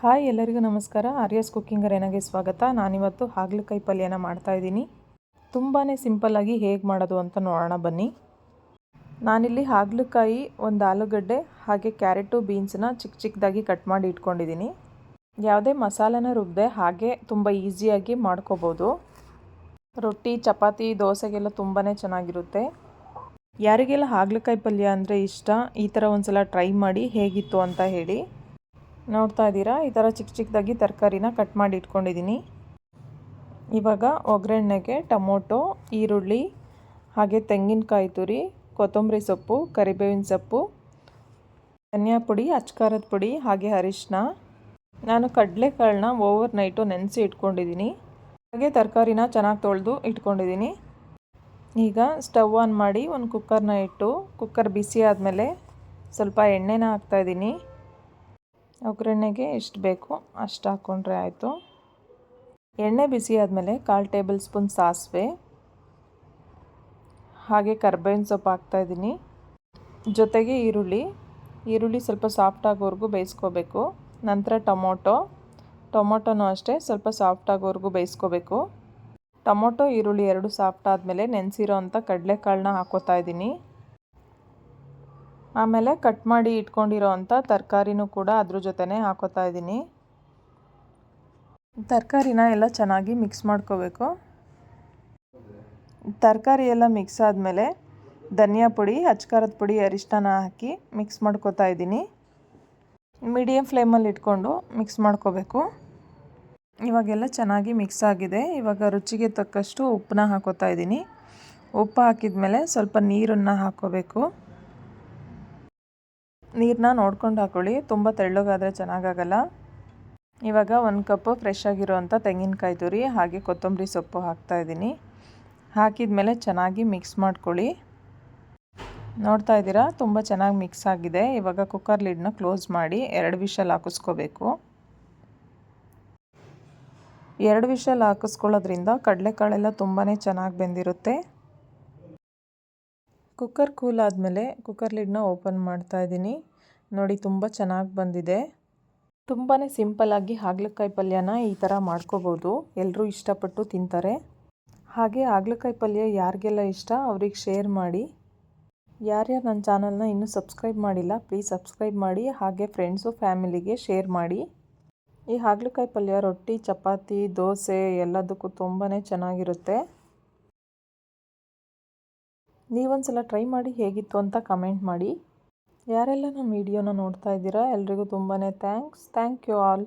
Hi ಎಲ್ಲರಿಗೂ ನಮಸ್ಕಾರ. ಆರ್ಯಸ್ cooking ಅರೇನಾಗೆ ಸ್ವಾಗತ. ನಾನಿವತ್ತು ಹಾಗಲಕಾಯಿ ಪಲ್ಯನ ಮಾಡ್ತಾಯಿದ್ದೀನಿ ತುಂಬಾ ಸಿಂಪಲ್ಲಾಗಿ ಹೇಗೆ ಮಾಡೋದು ಅಂತ ನೋಡೋಣ ಬನ್ನಿ. ನಾನಿಲ್ಲಿ ಹಾಗಲಕಾಯಿ, ಒಂದು ಆಲೂಗಡ್ಡೆ, ಹಾಗೆ ಕ್ಯಾರೆಟು ಬೀನ್ಸನ್ನ ಚಿಕ್ಕ ಚಿಕ್ಕದಾಗಿ ಕಟ್ ಮಾಡಿ ಇಟ್ಕೊಂಡಿದ್ದೀನಿ. ಯಾವುದೇ ಮಸಾಲೆನ ರುಬ್ಬದೆ ಹಾಗೆ ತುಂಬ ಈಸಿಯಾಗಿ ಮಾಡ್ಕೋಬೋದು. ರೊಟ್ಟಿ, ಚಪಾತಿ, ದೋಸೆಗೆಲ್ಲ ತುಂಬಾ ಚೆನ್ನಾಗಿರುತ್ತೆ. ಯಾರಿಗೆಲ್ಲ ಹಾಗಲಕಾಯಿ ಪಲ್ಯ ಅಂದರೆ ಇಷ್ಟ, ಈ ಥರ ಒಂದು ಸಲ ಟ್ರೈ ಮಾಡಿ ಹೇಗಿತ್ತು ಅಂತ ಹೇಳಿ. ನೋಡ್ತಾ ಇದ್ದೀರಾ? ಈ ಥರ ಚಿಕ್ಕ ಚಿಕ್ಕದಾಗಿ ತರಕಾರಿನ ಕಟ್ ಮಾಡಿ ಇಟ್ಕೊಂಡಿದ್ದೀನಿ. ಇವಾಗ ಒಗ್ಗರಣೆಗೆ ಟೊಮೊಟೊ, ಈರುಳ್ಳಿ, ಹಾಗೆ ತೆಂಗಿನಕಾಯಿ ತುರಿ, ಕೊತ್ತಂಬರಿ ಸೊಪ್ಪು, ಕರಿಬೇವಿನ ಸೊಪ್ಪು, ಧನಿಯಾ ಪುಡಿ, ಅಚ್ಕಾರದ ಪುಡಿ, ಹಾಗೆ ಅರಿಶಿನ ನಾನು ಕಡಲೆಕಾಳನ್ನ ಓವರ್ ನೈಟು ನೆನೆಸಿ ಇಟ್ಕೊಂಡಿದ್ದೀನಿ. ಹಾಗೆ ತರಕಾರಿನ ಚೆನ್ನಾಗಿ ತೊಳೆದು ಇಟ್ಕೊಂಡಿದ್ದೀನಿ. ಈಗ ಸ್ಟವ್ ಆನ್ ಮಾಡಿ ಒಂದು ಕುಕ್ಕರ್ನ ಇಟ್ಟು, ಕುಕ್ಕರ್ ಬಿಸಿ ಆದಮೇಲೆ ಸ್ವಲ್ಪ ಎಣ್ಣೆನ ಹಾಕ್ತಾಯಿದ್ದೀನಿ ಒಗ್ಗರಣೆಗೆ ಎಷ್ಟು ಬೇಕು ಅಷ್ಟು ಹಾಕ್ಕೊಂಡ್ರೆ ಆಯಿತು. ಎಣ್ಣೆ ಬಿಸಿ ಆದಮೇಲೆ ಕಾಲು ಟೇಬಲ್ ಸ್ಪೂನ್ ಸಾಸಿವೆ, ಹಾಗೆ ಕರ್ಬೇವಿನ ಸೊಪ್ಪು ಹಾಕ್ತಾಯಿದ್ದೀನಿ ಜೊತೆಗೆ ಈರುಳ್ಳಿ ಈರುಳ್ಳಿ ಸ್ವಲ್ಪ ಸಾಫ್ಟ್ ಆಗೋವರೆಗೂ ಬೇಯಿಸ್ಕೋಬೇಕು. ನಂತರ ಟೊಮೊಟೊ, ಟೊಮೊಟೊನೂ ಅಷ್ಟೇ ಸ್ವಲ್ಪ ಸಾಫ್ಟ್ ಆಗೋವರೆಗೂ ಬೇಯಿಸ್ಕೋಬೇಕು. ಟೊಮೊಟೊ, ಈರುಳ್ಳಿ ಎರಡು ಸಾಫ್ಟ್ ಆದಮೇಲೆ ನೆನೆಸಿರೋ ಅಂಥ ಕಡಲೆಕಾಳನ್ನ ಇದ್ದೀನಿ. ಆಮೇಲೆ ಕಟ್ ಮಾಡಿ ಇಟ್ಕೊಂಡಿರೋ ಅಂಥ ತರಕಾರಿನೂ ಕೂಡ ಅದ್ರ ಜೊತೆನೇ ಹಾಕೋತಾ ಇದ್ದೀನಿ. ತರಕಾರಿನ ಎಲ್ಲ ಚೆನ್ನಾಗಿ ಮಿಕ್ಸ್ ಮಾಡ್ಕೋಬೇಕು. ತರಕಾರಿ ಎಲ್ಲ ಮಿಕ್ಸ್ ಆದಮೇಲೆ ಧನಿಯಾ ಪುಡಿ ಅಚ್ಕಾರದ ಪುಡಿ ಅರಿಶಿನ ಹಾಕಿ ಮಿಕ್ಸ್ ಮಾಡ್ಕೋತಾ ಇದ್ದೀನಿ. ಮೀಡಿಯಮ್ ಫ್ಲೇಮಲ್ಲಿ ಇಟ್ಕೊಂಡು ಮಿಕ್ಸ್ ಮಾಡ್ಕೋಬೇಕು. ಇವಾಗೆಲ್ಲ ಚೆನ್ನಾಗಿ ಮಿಕ್ಸ್ ಆಗಿದೆ. ಇವಾಗ ರುಚಿಗೆ ತಕ್ಕಷ್ಟು ಉಪ್ಪನ್ನ ಹಾಕೋತಾ ಇದ್ದೀನಿ. ಉಪ್ಪು ಹಾಕಿದ ಮೇಲೆ ಸ್ವಲ್ಪ ನೀರನ್ನು ಹಾಕೋಬೇಕು. ನೀರನ್ನ ನೋಡ್ಕೊಂಡು ಹಾಕೊಳ್ಳಿ. ತುಂಬ ತೆಳ್ಳಗಾದರೆ ಚೆನ್ನಾಗಾಗಲ್ಲ. ಇವಾಗ ಒಂದು ಕಪ್ಪು ಫ್ರೆಶ್ ಆಗಿರುವಂಥ ತೆಂಗಿನಕಾಯಿ ತುರಿ, ಹಾಗೆ ಕೊತ್ತಂಬರಿ ಸೊಪ್ಪು ಹಾಕ್ತಾಯಿದ್ದೀನಿ ಹಾಕಿದ ಮೇಲೆ ಚೆನ್ನಾಗಿ ಮಿಕ್ಸ್ ಮಾಡ್ಕೊಳ್ಳಿ. ನೋಡ್ತಾ ಇದ್ದೀರಾ? ತುಂಬ ಚೆನ್ನಾಗಿ ಮಿಕ್ಸ್ ಆಗಿದೆ. ಇವಾಗ ಕುಕ್ಕರ್ ಲಿಡ್ನ ಕ್ಲೋಸ್ ಮಾಡಿ ಎರಡು ವಿಷಲ್ ಹಾಕಿಸ್ಕೋಬೇಕು. ಎರಡು ವಿಷಲ್ ಹಾಕಿಸ್ಕೊಳ್ಳೋದ್ರಿಂದ ಕಡಲೆಕಾಳೆಲ್ಲ ತುಂಬಾ ಚೆನ್ನಾಗಿ ಬೆಂದಿರುತ್ತೆ. ಕುಕ್ಕರ್ ಕೂಲ್ ಆದಮೇಲೆ ಕುಕ್ಕರ್ ಲಿಡ್ನ ಓಪನ್ ಮಾಡ್ತಾ ಇದ್ದೀನಿ. ನೋಡಿ, ತುಂಬ ಚೆನ್ನಾಗಿ ಬಂದಿದೆ. ತುಂಬಾ ಸಿಂಪಲ್ಲಾಗಿ ಹಾಗಲಕಾಯಿ ಪಲ್ಯನ ಈ ಥರ ಮಾಡ್ಕೋಬೋದು. ಎಲ್ಲರೂ ಇಷ್ಟಪಟ್ಟು ತಿಂತಾರೆ. ಹಾಗೆ ಹಾಗಲಕಾಯಿ ಪಲ್ಯ ಯಾರಿಗೆಲ್ಲ ಇಷ್ಟ ಅವ್ರಿಗೆ ಶೇರ್ ಮಾಡಿ. ಯಾರ್ಯಾರು ನನ್ನ ಚಾನಲ್ನ ಇನ್ನೂ ಸಬ್ಸ್ಕ್ರೈಬ್ ಮಾಡಿಲ್ಲ, ಪ್ಲೀಸ್ ಸಬ್ಸ್ಕ್ರೈಬ್ ಮಾಡಿ, ಹಾಗೆ ಫ್ರೆಂಡ್ಸು ಫ್ಯಾಮಿಲಿಗೆ ಶೇರ್ ಮಾಡಿ. ಈ ಹಾಗಲಕಾಯಿ ಪಲ್ಯ ರೊಟ್ಟಿ, ಚಪಾತಿ, ದೋಸೆ ಎಲ್ಲದಕ್ಕೂ ತುಂಬಾ ಚೆನ್ನಾಗಿರುತ್ತೆ. ನೀವೊಂದ್ಸಲ ಟ್ರೈ ಮಾಡಿ ಹೇಗಿತ್ತು ಅಂತ ಕಮೆಂಟ್ ಮಾಡಿ. ಯಾರೆಲ್ಲ ನಮ್ಮ ವಿಡಿಯೋನ ನೋಡ್ತಾ ಇದ್ದೀರಾ, ಎಲ್ರಿಗೂ ತುಂಬಾ ಥ್ಯಾಂಕ್ಸ್ ಥ್ಯಾಂಕ್ ಯು ಆಲ್